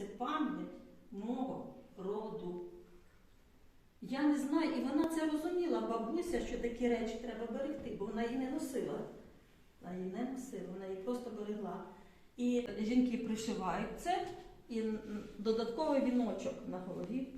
це пам'ять мого роду. Я не знаю, і вона це розуміла, бабуся, що такі речі треба берегти, бо вона її не носила. Вона її не носила, вона її просто берегла. І жінки пришивають це, і додатковий віночок на голові.